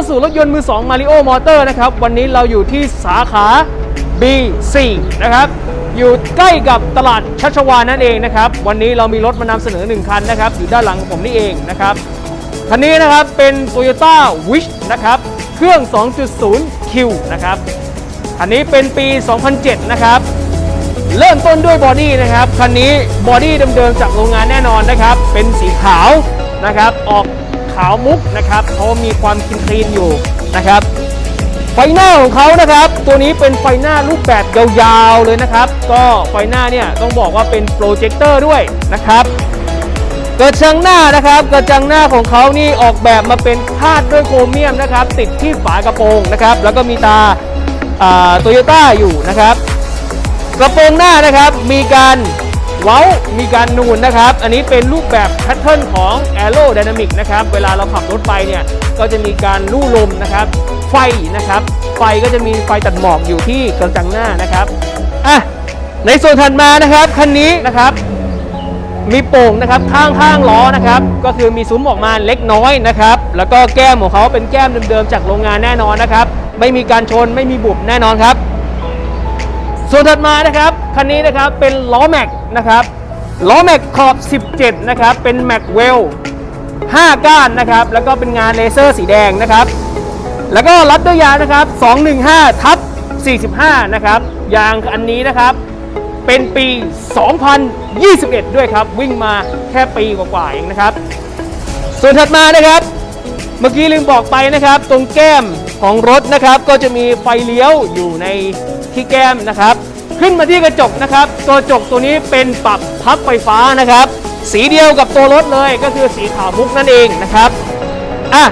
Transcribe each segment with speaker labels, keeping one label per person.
Speaker 1: าสู่รถยนต์มือ2 Mario Motor นะครับ วันนี้เราอยู่ที่สาขา B4 นะครับ อยู่ใกล้กับตลาดชัชวาลนั่นเองนะครับ วันนี้เรามีรถมานำเสนอ 1 คันนะครับ อยู่ด้านหลังของผมนี่เองนะครับ คันนี้นะครับเป็น Toyota Wish นะครับ เครื่อง 2.0 Q นะครับคันนี้เป็นปี 2007 นะครับ เริ่มต้นด้วยบอดี้นะครับ คันนี้บอดี้เดิมๆจากโรงงานแน่นอนนะครับ เป็นสีขาวนะครับ ออกาวมุกนะครับเขามีความคลีนอยู่นะครับ ไฟหน้าของเขานะครับ ตัวนี้เป็นไฟหน้ารูปแบบยาวๆเลยนะครับ ก็ไฟหน้าเนี่ยต้องบอกว่าเป็นโปรเจคเตอร์ด้วยนะครับกระจังหน้านะครับกระจังหน้าของเขานี่ออกแบบมาเป็นคาดด้วยโครเมียมนะครับ ติดที่ฝากระโปรงนะครับ แล้วก็มีตาโตโยต้าอยู่นะครับ กระโปรงหน้านะครับมีการ เว้ามีการนูนนะครับ อันนี้เป็นรูปแบบแพทเทิร์นของ Aero Dynamic นะครับ เวลาเราขับรถไปเนี่ย ก็จะมีการลู่ลมนะครับ ไฟนะครับ ไฟก็จะมีไฟตัดหมอกอยู่ที่กระจังหน้านะครับ อะ ในส่วนถัดมานะครับ คันนี้นะครับมีโป่งนะครับข้างข้างล้อนะครับ ก็คือมีซุ้มออกมาเล็กน้อยนะครับ แล้วก็แก้มของเขาเป็นแก้มเดิมๆจากโรงงานแน่นอนนะครับ ไม่มีการชนไม่มีบุบแน่นอนครับ ส่วนถัดมานะครับ คันนี้นะครับเป็นล้อแม็กนะครับล้อแม็กขอบ 17 นะครับ เป็นแม็กเวล5 ก้านนะครับ แล้วก็เป็นงานเลเซอร์สีแดงนะครับ แล้วก็รัดด้วยยางนะครับ 215 ทับ 45 นะครับ ยางอันนี้นะครับ เป็นปี 2021 ด้วยครับ วิ่งมาแค่ปีกว่าๆเองนะครับ ส่วนถัดมานะครับ เมื่อกี้ลืมบอกไปนะครับ ตรงแก้มของรถนะครับ ก็จะมีไฟเลี้ยวอยู่ในที่แก้มนะครับ ขึ้นมาที่กระจกนะครับ ตัวกระจกตัวนี้เป็นปรับพับไฟฟ้านะครับ สีเดียวกับตัวรถเลยก็คือสีขาวมุกนั่นเองนะครับอะ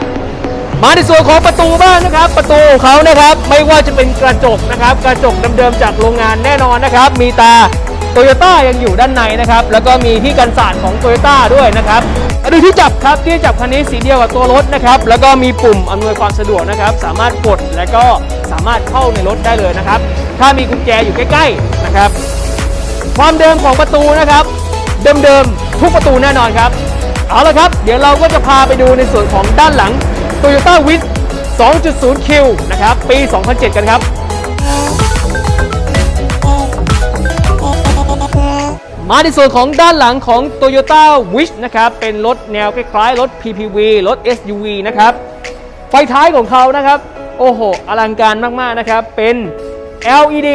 Speaker 1: มาในส่วนของประตูบ้างนะครับ ประตูของเขานะครับไม่ว่าจะเป็นกระจกนะครับ กระจกเดิมๆจากโรงงานแน่นอนนะครับ มีตาโตโยต้ายังอยู่ด้านในนะครับ แล้วก็มีที่กันสาดของโตโยต้าด้วยนะครับดูที่จับครับที่จับคันนี้สีเดียวกับตัวรถนะครับ แล้วก็มีปุ่มอำนวยความสะดวกนะครับ สามารถกดและก็สามารถเข้าในรถได้เลยนะครับ ถ้ามีกุญแจอยู่ใกล้ๆนะครับ ความเดิมของประตูนะครับ เดิมๆทุกประตูแน่นอนครับ เอาละครับ เดี๋ยวเราก็จะพาไปดูในส่วนของด้านหลัง Toyota w i z 2.0 Q นะครับ ปี 2007 กันครับ มาในส่วนของด้านหลังของ Toyota Wish นะครับ เป็นรถแนวคล้ายๆ รถ PPV รถ SUV นะครับ ไฟท้ายของเขานะครับ โอ้โห อลังการมากๆนะครับ เป็น LED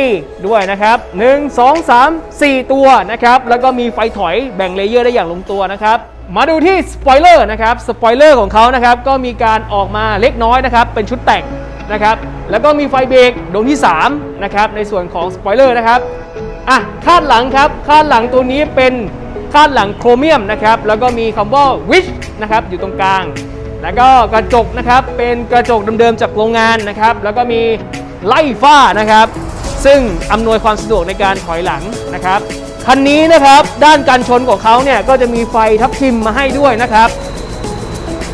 Speaker 1: ด้วยนะครับ 1 2 3 4 ตัวนะครับ แล้วก็มีไฟถอยแบ่งเลเยอร์ได้อย่างลงตัวนะครับ มาดูที่สปอยเลอร์นะครับสปอยเลอร์ของเขานะครับ ก็มีการออกมาเล็กน้อยนะครับ เป็นชุดแต่งนะครับ แล้วก็มีไฟเบรกดวงที่ 3 นะครับ ในส่วนของสปอยเลอร์นะครับ อะ คาดหลังครับ คาดหลังตัวนี้เป็นคาดหลังโครเมียมนะครับ แล้วก็มีคำว่า wish นะครับ อยู่ตรงกลาง แล้วก็กระจกนะครับ เป็นกระจกเดิมๆจากโรงงานนะครับ แล้วก็มี ไล่ฝ้านะครับ ซึ่งอำนวยความสะดวกในการถอยหลังนะครับคันนี้นะครับด้านการชนของเขาเนี่ยก็จะมีไฟทับทิมมาให้ด้วยนะครับ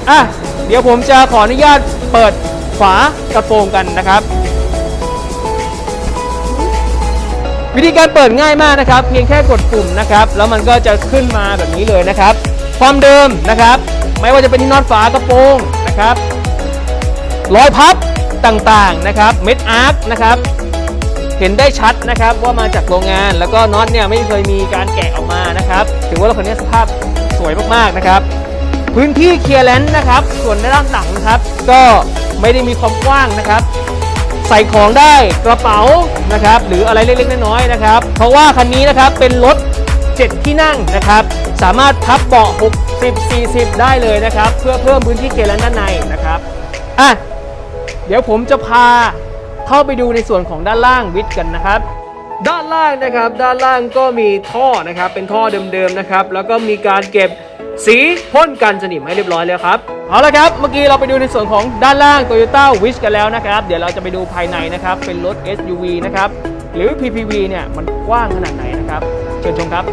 Speaker 1: อะเดี๋ยวผมจะขออนุญาตเปิดฝากระโปรงกันนะครับ วิธีการเปิดง่ายมากนะครับ เพียงแค่กดปุ่มนะครับ แล้วมันก็จะขึ้นมาแบบนี้เลยนะครับ ความเดิมนะครับ ไม่ว่าจะเป็นที่นอตฝากระโปรงนะครับรอยพับ ต่างๆนะครับเม็ดอาร์คนะครับเห็นได้ชัดนะครับว่ามาจากโรงงานแล้วก็น็อตเนี่ยไม่เคยมีการแกะออกมานะครับถือว่ารถคันนี้สภาพสวยมากๆนะครับ พื้นที่เคลียร์แลนด์นะครับ ส่วนด้านหลังนะครับ ก็ไม่ได้มีความกว้างนะครับ ใส่ของได้กระเป๋านะครับ หรืออะไรเล็กๆน้อยๆนะครับ เพราะว่าคันนี้นะครับเป็นรถ 7 ที่นั่งนะครับ สามารถพับเบาะ60 40 ได้เลยนะครับ เพื่อเพิ่มพื้นที่เกลันด้านในนะครับอะ เดี๋ยวผมจะพาเข้าไปดูในส่วนของด้านล่างวิทย์กันนะครับ ด้านล่างนะครับด้านล่างก็มีท่อนะครับเป็นท่อเดิมๆนะครับ แล้วก็มีการเก็บสีพ่นกันสนิมให้เรียบร้อยแล้วครับเอาละครับเมื่อกี้เราไปดูในส่วนของด้านล่าง Toyota Wish กันแล้วนะครับ เดี๋ยวเราจะไปดูภายในนะครับ เป็นรถ SUV นะครับหรือ PPV เนี่ยมันกว้างขนาดไหนนะครับ เชิญชมครับ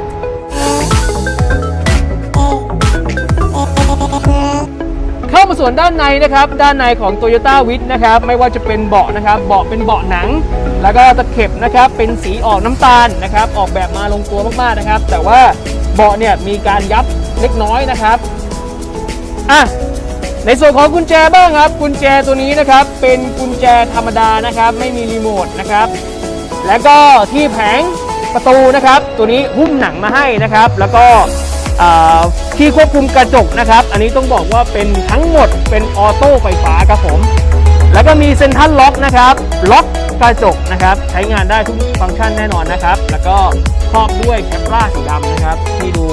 Speaker 1: เข้า มาส่วนด้านในนะครับ ด้านในของ Toyota w i t นะครับ ไม่ว่าจะเป็นเบาะนะครับ เบาะเป็นเบาะหนัง แล้วก็ตะเข็บนะครับ เป็นสีออกน้ำตาลนะครับ ออกแบบมาลงตัวมากๆนะครับ แต่ว่าเบาะเนี่ยมีการยับเล็กน้อยนะครับ อะ ในส่วนของกุญแจบ้างครับ กุญแจตัวนี้นะครับ เป็นกุญแจธรรมดานะครับ ไม่มีรีโมทนะครับ แล้วก็ที่แผงประตูนะครับ ตัวนี้หุ้มหนังมาให้นะครับ แล้วก็ ที่ควบคุมกระจกนะครับ อันนี้ต้องบอกว่าเป็นทั้งหมดเป็นออโต้ไฟฟ้าครับผม แล้วก็มีเซ็นทรัลล็อกนะครับ ล็อกกระจกนะครับ ใช้งานได้ทุกฟังก์ชันแน่นอนนะครับ แล้วก็ครอบด้วยแคปราสีดำนะครับ ที่ดู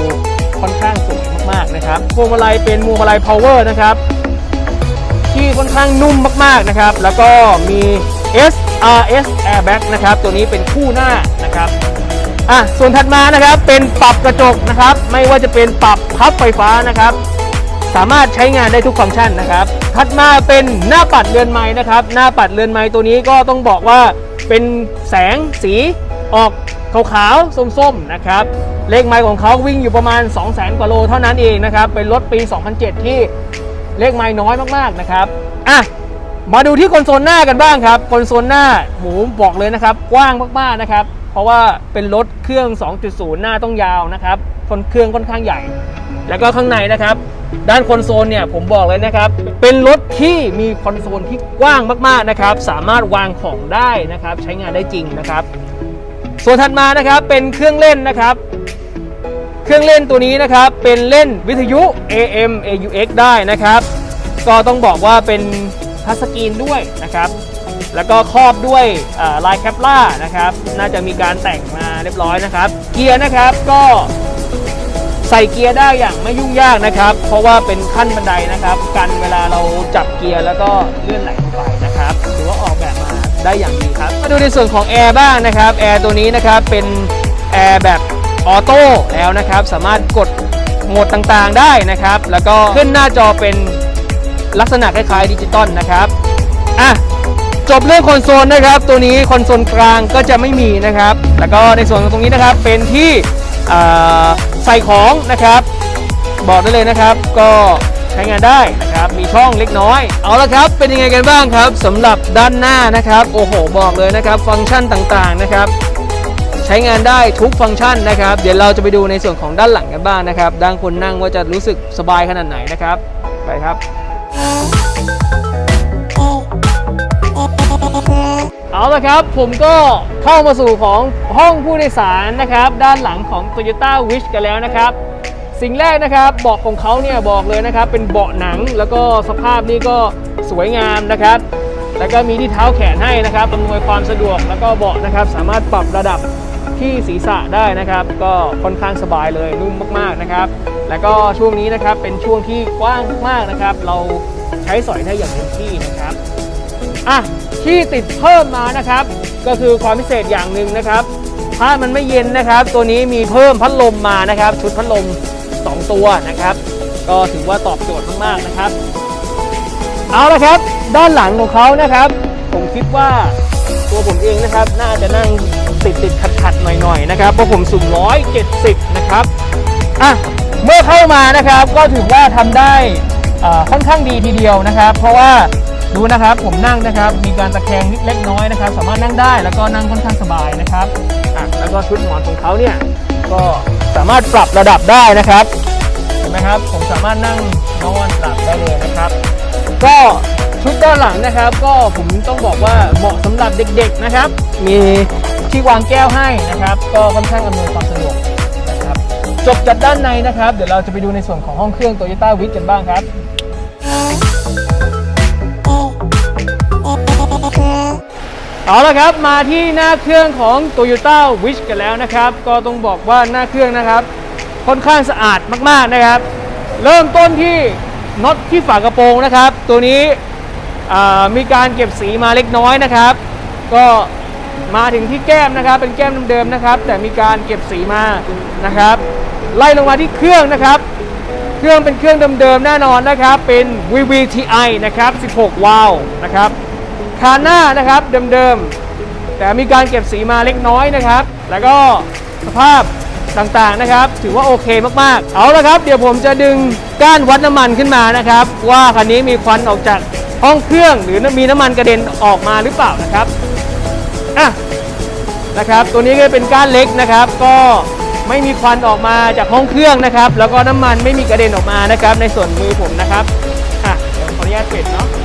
Speaker 1: ค่อนข้างสวยมากๆนะครับพวงมาลัยเป็นพวงมาลัยพาวเวอร์นะครับ ที่ค่อนข้างนุ่มมากๆนะครับ แล้วก็มี SRS Airbag นะครับ ตัวนี้เป็นคู่หน้านะครับ อะส่วนถัดมานะครับเป็นปรับกระจกนะครับ ไม่ว่าจะเป็นปรับพับไฟฟ้านะครับ สามารถใช้งานได้ทุกฟังก์ชันนะครับถัดมาเป็นหน้าปัดเรือนไม้นะครับ หน้าปัดเรือนไม้ตัวนี้ก็ต้องบอกว่าเป็นแสงสีออกขาวๆส้มๆนะครับเลขไม้ของเขาวิ่งอยู่ประมาณ 2 0 0 0 0 0 กว่าโลเท่านั้นเองนะครับ เป็นรถปี 2007 ที่เลขไม้น้อยมากๆนะครับอะมาดูที่คอนโซลหน้ากันบ้างครับคอนโซลหน้าหมูบอกเลยนะครับ กว้างมากๆนะครับ เพราะว่าเป็นรถเครื่อง 2.0 หน้าต้องยาวนะครับคนเครื่องค่อนข้างใหญ่ แล้วก็ข้างในนะครับ ด้านคอนโซลเนี่ยผมบอกเลยนะครับ เป็นรถที่มีคอนโซลที่กว้างมากๆนะครับ สามารถวางของได้นะครับ ใช้งานได้จริงนะครับ ส่วนถัดมานะครับเป็นเครื่องเล่นนะครับ เครื่องเล่นตัวนี้นะครับ เป็นเล่นวิทยุ AM AUX ได้นะครับ ก็ต้องบอกว่าเป็นทัชสกรีนด้วยนะครับ แล้วก็ครอบด้วยลายแคปล่านะครับ น่าจะมีการแต่งมาเรียบร้อยนะครับ เกียร์นะครับก็ใส่เกียร์ได้อย่างไม่ยุ่งยากนะครับ เพราะว่าเป็นขั้นบันไดนะครับ กันเวลาเราจับเกียร์แล้วก็เลื่อนไหลลงไปนะครับถือว่าออกแบบมาได้อย่างดีครับ มาดูในส่วนของแอร์บ้างนะครับ แอร์ตัวนี้นะครับเป็นแอร์แบบออโต้แล้วนะครับ สามารถกดโหมดต่างๆได้นะครับ แล้วก็ขึ้นหน้าจอเป็นลักษณะคล้ายๆดิจิตอลนะครับ อะ จบเรื่องคอนโซลนะครับ ตัวนี้คอนโซลกลางก็จะไม่มีนะครับ แล้วก็ในส่วนของตรงนี้นะครับเป็นที่ใส่ของนะครับ บอกได้เลยนะครับ ก็ใช้งานได้นะครับ มีช่องเล็กน้อย เอาละครับ เป็นยังไงกันบ้างครับสำหรับด้านหน้านะครับ โอ้โห บอกเลยนะครับ ฟังก์ชันต่างๆนะครับ ใช้งานได้ทุกฟังก์ชันนะครับ เดี๋ยวเราจะไปดูในส่วนของด้านหลังกันบ้างนะครับ ด้านคนนั่งว่าจะรู้สึกสบายขนาดไหนนะครับ ไปครับ เอาละครับ ผมก็เข้ามาสู่ของห้องผู้โดยสารนะครับ ด้านหลังของ Toyota Wish กันแล้วนะครับ สิ่งแรกนะครับเบาะของเขาเนี่ยบอกเลยนะครับ เป็นเบาะหนังแล้วก็สภาพนี่ก็สวยงามนะครับ แล้วก็มีที่เท้าแขนให้นะครับอำนวยความสะดวกแล้วก็เบาะนะครับ สามารถปรับระดับที่ศีรษะได้นะครับ ก็ค่อนข้างสบายเลยนุ่มมากๆนะครับ แล้วก็ช่วงนี้นะครับเป็นช่วงที่กว้างมากนะครับ เราใช้สอยได้อย่างเต็มที่นะครับอะ ที่ติดเพิ่มมานะครับ ก็คือความพิเศษอย่างหนึ่งนะครับ ถ้ามันไม่เย็นนะครับ ตัวนี้มีเพิ่มพัดลมมานะครับ ชุดพัดลม 2 ตัวนะครับ ก็ถือว่าตอบโจทย์มากๆนะครับ เอาละครับ ด้านหลังของเขานะครับ ผมคิดว่าตัวผมเองนะครับ น่าจะนั่งติดติดขัดขัดๆหน่อยๆนะครับเพราะผมสูง170 นะครับอะเมื่อเข้ามานะครับก็ถือว่าทำได้อ่าค่อนข้างดีทีเดียวนะครับ เพราะว่า ดูนะครับผมนั่งนะครับ มีการตะแคงนิดเล็กน้อยนะครับ สามารถนั่งได้แล้วก็นั่งค่อนข้างสบายนะครับอะแล้วก็ชุดหมอนของเขาเนี่ยก็สามารถปรับระดับได้นะครับเห็นไหมครับผมสามารถนั่งนอนหลับได้เลยนะครับ ก็ชุดด้านหลังนะครับ ก็ผมต้องบอกว่าเหมาะสำหรับเด็กๆนะครับ มีที่วางแก้วให้นะครับ ก็ค่อนข้างอำนวยความสะดวกนะครับจบจากด้านในนะครับ เดี๋ยวเราจะไปดูในส่วนของห้องเครื่อง Toyota w i t กันบ้างครับ เอาละครับมาที่หน้าเครื่องของ Toyota Wish กันแล้วนะครับ ก็ต้องบอกว่าหน้าเครื่องนะครับ ค่อนข้างสะอาดมากๆนะครับ เริ่มต้นที่น็อตที่ฝากระโปรงนะครับ ตัวนี้มีการเก็บสีมาเล็กน้อยนะครับ ก็มาถึงที่แก้มนะครับ เป็นแก้มเดิมๆนะครับ แต่มีการเก็บสีมานะครับ ไล่ลงมาที่เครื่องนะครับ เครื่องเป็นเครื่องเดิมๆแน่นอนนะครับ เป็น VVTi นะครับ 16 วาล์วนะครับ คานหน้านะครับเดิมๆ แต่มีการเก็บสีมาเล็กน้อยนะครับ แล้วก็สภาพต่างๆนะครับ ถือว่าโอเคมากๆ เอาละครับ เดี๋ยวผมจะดึงก้านวัดน้ำมันขึ้นมานะครับ ว่าคันนี้มีควันออกจากห้องเครื่องหรือมีน้ำมันกระเด็นออกมาหรือเปล่านะครับอะนะครับตัวนี้ก็เป็นก้านเล็กนะครับ ก็ไม่มีควันออกมาจากห้องเครื่องนะครับ แล้วก็น้ำมันไม่มีกระเด็นออกมานะครับ ในส่วนมือผมนะครับอะเดี๋ยวแยกเป็ดเนาะ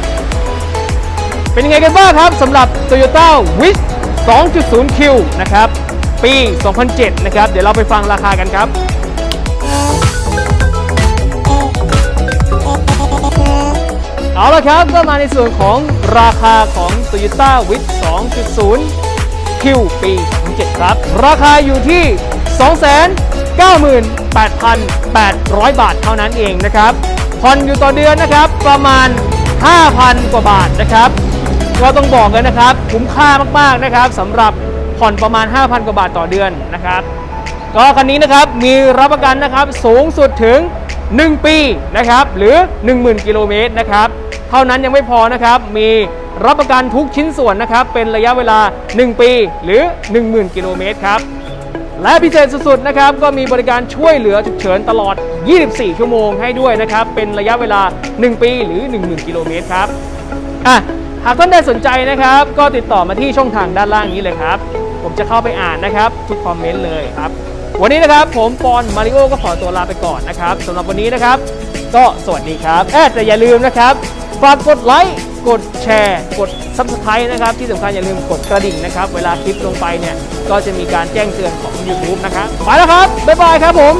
Speaker 1: เป็นยังไงกันบ้างครับสำหรับ Toyota w i s 2.0 Q นะครับ ปี 2007 นะครับ เดี๋ยวเราไปฟังราคากันครับเอาละครับก็มาในส่วนของราคาของ Toyota Wish 2.0 Q ปี 2007 ครับ ราคาอยู่ที่ 298,800 บาทเท่านั้นเองนะครับผ่อนอยู่ต่อเดือนนะครับ ประมาณ 5,000 กว่าบาทนะครับ ก็ต้องบอกเลยนะครับ คุ้มค่ามากๆนะครับสำหรับผ่อนประมาณ 5,000 กว่าบาทต่อเดือนนะครับ ก็คันนี้นะครับมีรับประกันนะครับสูงสุดถึง 1 ปีนะครับหรือ 10,000 กิโลเมตรนะครับเท่านั้นยังไม่พอนะครับมีรับประกันทุกชิ้นส่วนนะครับเป็นระยะเวลา 1 ปีหรือ 10,000 กิโลเมตรครับและพิเศษสุดๆนะครับก็มีบริการช่วยเหลือฉุกเฉินตลอด 24 ชั่วโมงให้ด้วยนะครับเป็นระยะเวลา 1 ปีหรือ 10,000 กิโลเมตรครับอะ หากท่านใดสนใจนะครับ ก็ติดต่อมาที่ช่องทางด้านล่างนี้เลยครับ ผมจะเข้าไปอ่านนะครับทุกคอมเมนต์เลยครับ วันนี้นะครับผมปอนมาริโอก็ขอตัวลาไปก่อนนะครับสำหรับวันนี้นะครับ ก็สวัสดีครับเอ๊ะแต่อย่าลืมนะครับฝากกดไลค์กดแชร์ กด Subscribe นะครับ ที่สำคัญอย่าลืมกดกระดิ่งนะครับ เวลาคลิปลงไปเนี่ย ก็จะมีการแจ้งเตือนของ YouTube นะครับ ไปแล้วครับ บ๊ายบายครับผม